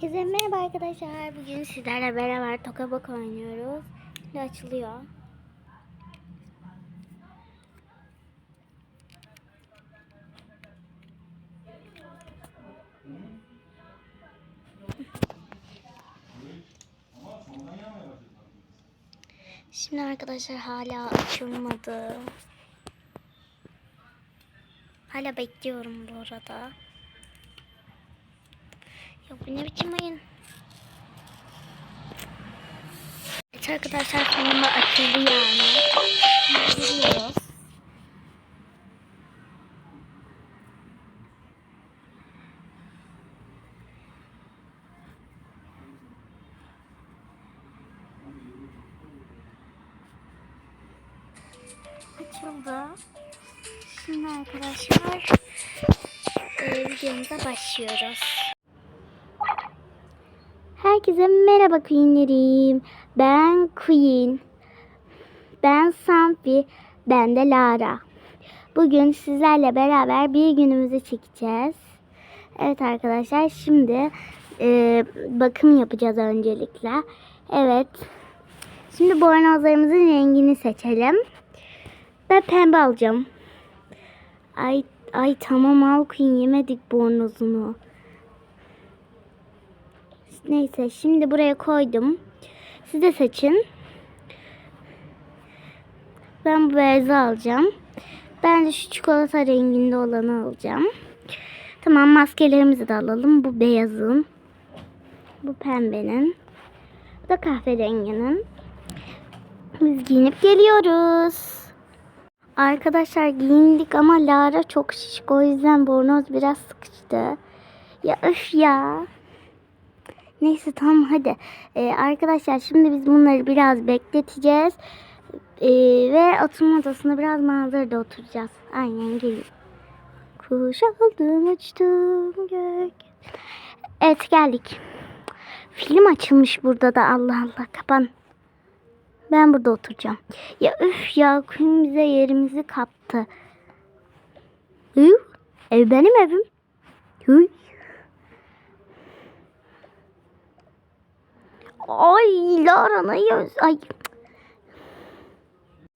Herkese merhaba arkadaşlar. Bugün sizlerle beraber toka bak oynuyoruz. Şimdi açılıyor. Şimdi arkadaşlar hala açılmadı. Hala bekliyorum bu arada. Ya bu ne biçim oyun? Evet arkadaşlar sonunda açıldı yani. Açıldı. Şimdi arkadaşlar e, videomuza başlıyoruz. Herkese merhaba Queen'lerim. Ben Queen. Ben Sampi. Ben de Lara. Bugün sizlerle beraber bir günümüzü çekeceğiz. Evet arkadaşlar şimdi e, bakım yapacağız öncelikle. Evet. Şimdi bornozlarımızın rengini seçelim. Ben pembe alacağım. Ay ay tamam al Queen yemedik bornozunu. Neyse şimdi buraya koydum. Siz de seçin. Ben bu beyazı alacağım. Ben de şu çikolata renginde olanı alacağım. Tamam maskelerimizi de alalım. Bu beyazın. Bu pembenin. Bu da kahverenginin. Biz giyinip geliyoruz. Arkadaşlar giyindik ama Lara çok şişik. O yüzden bornoz biraz sıkıştı. Ya öf ya. Neyse tamam hadi. Ee, arkadaşlar şimdi biz bunları biraz bekleteceğiz. Ee, ve oturma odasında biraz manzarada oturacağız. Aynen gelin. Kuş aldım uçtum gök. Evet geldik. Film açılmış burada da Allah Allah kapan. Ben burada oturacağım. Ya üf ya Queen bize yerimizi kaptı. Hı? Ev benim evim. Hı? Ay Lara ne yiyorsun? Ay.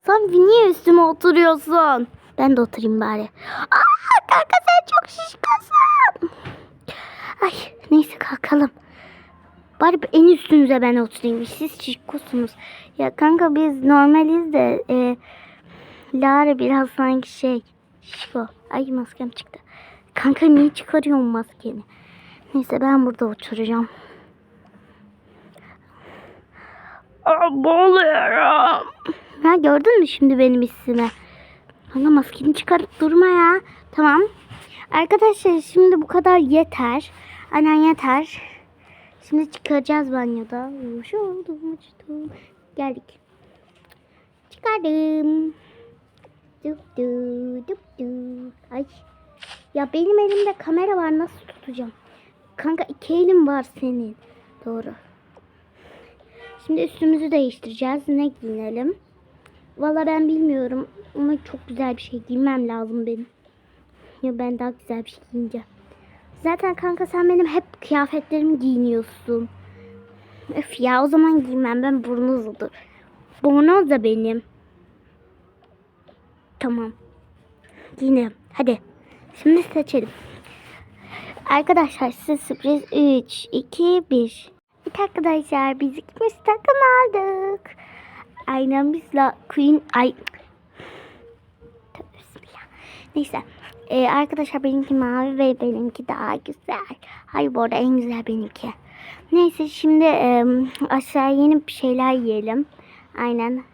Sen niye üstüme oturuyorsun? Ben de oturayım bari. Aa kanka sen çok şişkansın. Ay neyse kalkalım. Bari en üstünüze ben oturayım. Siz şişkosunuz. Ya kanka biz normaliz de e, Lara biraz sanki şey şişko. Ay maskem çıktı. Kanka niye çıkarıyorsun maskeni? Neyse ben burada oturacağım. Aa, boğuluyorum. Ha gördün mü şimdi benim ismi? Bana maskeni çıkarıp durma ya. Tamam. Arkadaşlar şimdi bu kadar yeter. Aynen yeter. Şimdi çıkaracağız banyoda. Hoş oldum, uçtum. Geldik. Çıkardım. Dup du, dup du. Ay. Ya benim elimde kamera var nasıl tutacağım? Kanka iki elim var senin. Doğru. Şimdi üstümüzü değiştireceğiz. Ne giyinelim? Valla ben bilmiyorum. Ama çok güzel bir şey giymem lazım benim. Ya ben daha güzel bir şey giyince. Zaten kanka sen benim hep kıyafetlerimi giyiniyorsun. Öf ya o zaman giymem ben burnuzludur. Bornoz da benim. Tamam. Giyinelim. Hadi. Şimdi seçelim. Arkadaşlar size sürpriz 3, 2, 1. Evet arkadaşlar biz ikimiz takım aldık. Aynen biz la Queen ay. Neyse. Ee, arkadaşlar benimki mavi ve benimki daha güzel. Hayır bu arada en güzel benimki. Neyse şimdi e, aşağıya inip bir şeyler yiyelim. Aynen.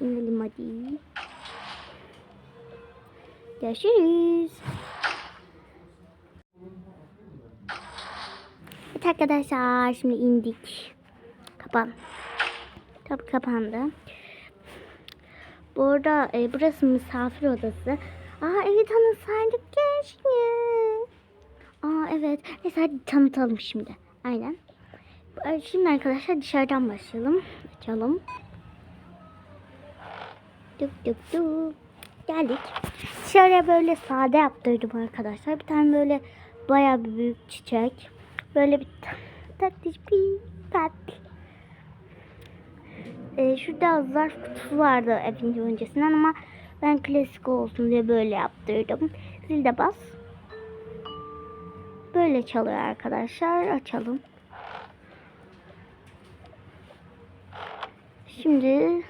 İnelim hadi. Görüşürüz. Evet arkadaşlar şimdi indik. Kapan. Tabii kapandı. Bu arada e, burası misafir odası. Aa evet tanısaydık keşke. Aa evet. Neyse hadi tanıtalım şimdi. Aynen. E, Şimdi arkadaşlar dışarıdan başlayalım. Açalım. Dup dup dup. Geldik. Dışarıya böyle sade yaptırdım arkadaşlar. Bir tane böyle bayağı büyük çiçek. Böyle bir Tatlış bir tatlı. Ee, şurada zarf kutusu vardı evin öncesinden ama ben klasik olsun diye böyle yaptırdım. Zil de bas. Böyle çalıyor arkadaşlar. Açalım. Şimdi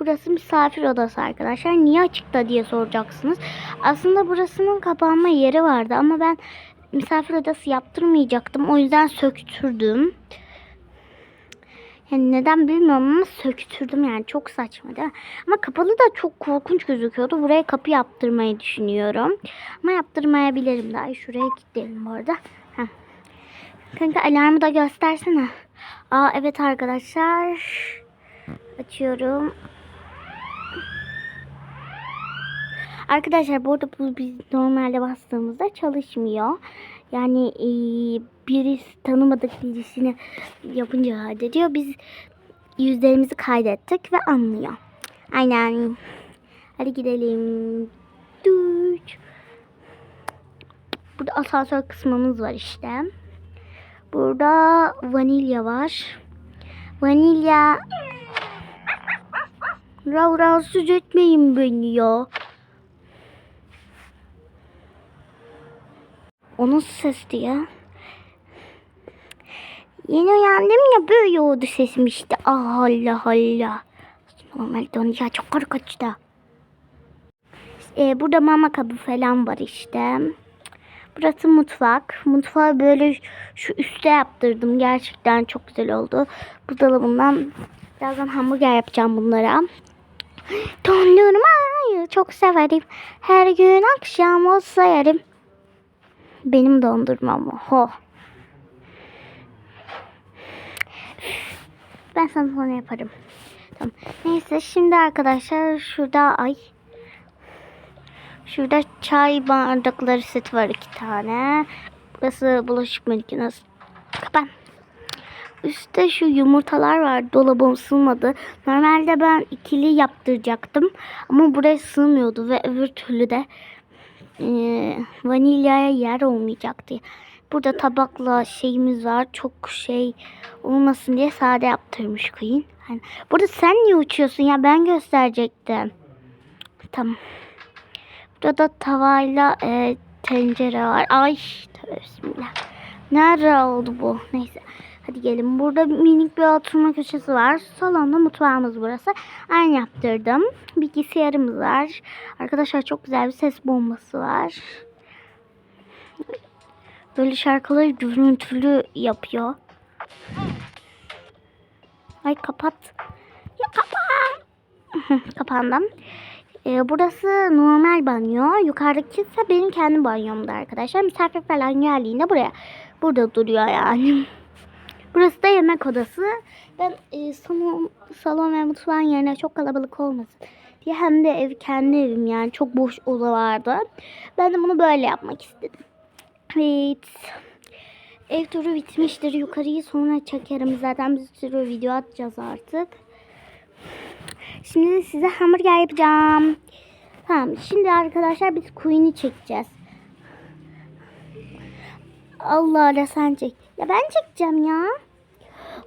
burası misafir odası arkadaşlar. Niye açıkta diye soracaksınız. Aslında burasının kapanma yeri vardı ama ben misafir odası yaptırmayacaktım. O yüzden söktürdüm. Yani neden bilmiyorum ama söktürdüm yani çok saçma değil mi? Ama kapalı da çok korkunç gözüküyordu. Buraya kapı yaptırmayı düşünüyorum. Ama yaptırmayabilirim daha. Şuraya gidelim bu arada. Kanka alarmı da göstersene. Aa evet arkadaşlar. Açıyorum. Arkadaşlar bu arada bu biz normalde bastığımızda çalışmıyor. Yani e, birisi tanımadık birisini yapınca diyor. Biz yüzlerimizi kaydettik ve anlıyor. Aynen. Hadi gidelim. Düş. Burada asansör kısmımız var işte. Burada vanilya var. Vanilya Rav rahatsız etmeyin beni ya. O nasıl sesti ya? Yeni uyandım ya böyle oldu sesim işte. Ah Allah Allah. Normalde onu ya çok korkunçtu. Ee, burada mama kabı falan var işte. Burası mutfak. Mutfağı böyle şu üstte yaptırdım. Gerçekten çok güzel oldu. Bu dolabından birazdan hamburger yapacağım bunlara. Dondurmayı çok severim. Her gün akşam olsa yerim. Benim dondurmam o. Ho. Ben sana sonra yaparım. Tamam. Neyse şimdi arkadaşlar şurada ay. Şurada çay bardakları seti var iki tane. Burası bulaşık makinesi. Kapan. Üstte şu yumurtalar var. Dolabım sığmadı. Normalde ben ikili yaptıracaktım. Ama buraya sığmıyordu ve öbür türlü de e, vanilyaya yer olmayacaktı. Burada tabakla şeyimiz var. Çok şey olmasın diye sade yaptırmış Queen. Hani, burada sen niye uçuyorsun ya? Ben gösterecektim. Tamam. Burada da tavayla e, tencere var. Ay tövbe bismillah. Nerede oldu bu? Neyse. Hadi gelin. Burada minik bir oturma köşesi var. Salonda mutfağımız burası. Aynı yaptırdım. Bilgisayarımız var. Arkadaşlar çok güzel bir ses bombası var. Böyle şarkıları görüntülü yapıyor. Ay kapat. Ya kapat. Kapandım. Ee, burası normal banyo. Yukarıdaki ise benim kendi banyomda arkadaşlar. Misafir falan geldiğinde buraya burada duruyor yani. Burası da yemek odası. Ben e, salon, salon ve mutfağın yerine çok kalabalık olmasın diye hem de ev kendi evim yani çok boş oda vardı. Ben de bunu böyle yapmak istedim. Evet. Ev turu bitmiştir. Yukarıyı sonra çekerim. Zaten bir sürü video atacağız artık. Şimdi size hamburger yapacağım. Tamam. Şimdi arkadaşlar biz Queen'i çekeceğiz. Allah Allah sen çek. Ya ben çekeceğim ya.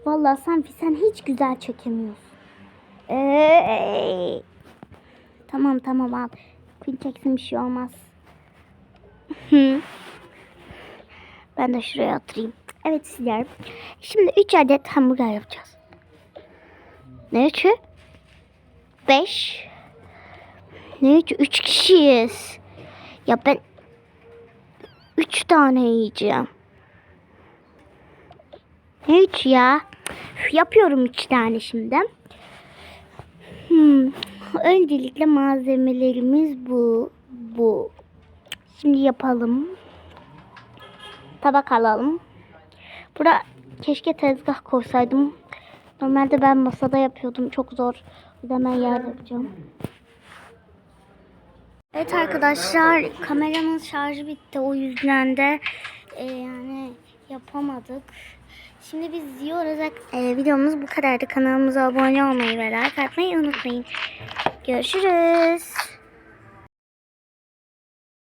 Vallahi sen sen hiç güzel çekemiyorsun. Ee, tamam tamam al. Queen çeksin bir şey olmaz. Ben de şuraya oturayım. Evet sizler. Şimdi 3 adet hamburger yapacağız. Ne üçü? 5. Ne üçü? 3 kişiyiz. Ya ben 3 tane yiyeceğim. Ne üç ya? Yapıyorum üç tane şimdi. Hmm. Öncelikle malzemelerimiz bu. Bu. Şimdi yapalım. Tabak alalım. Burada keşke tezgah koysaydım. Normalde ben masada yapıyordum. Çok zor. O yüzden ben. Evet arkadaşlar kameranın şarjı bitti. O yüzden de e, yani yapamadık. Şimdi biz yiyoruz. E, videomuz bu kadardı. Kanalımıza abone olmayı ve like atmayı unutmayın. Görüşürüz.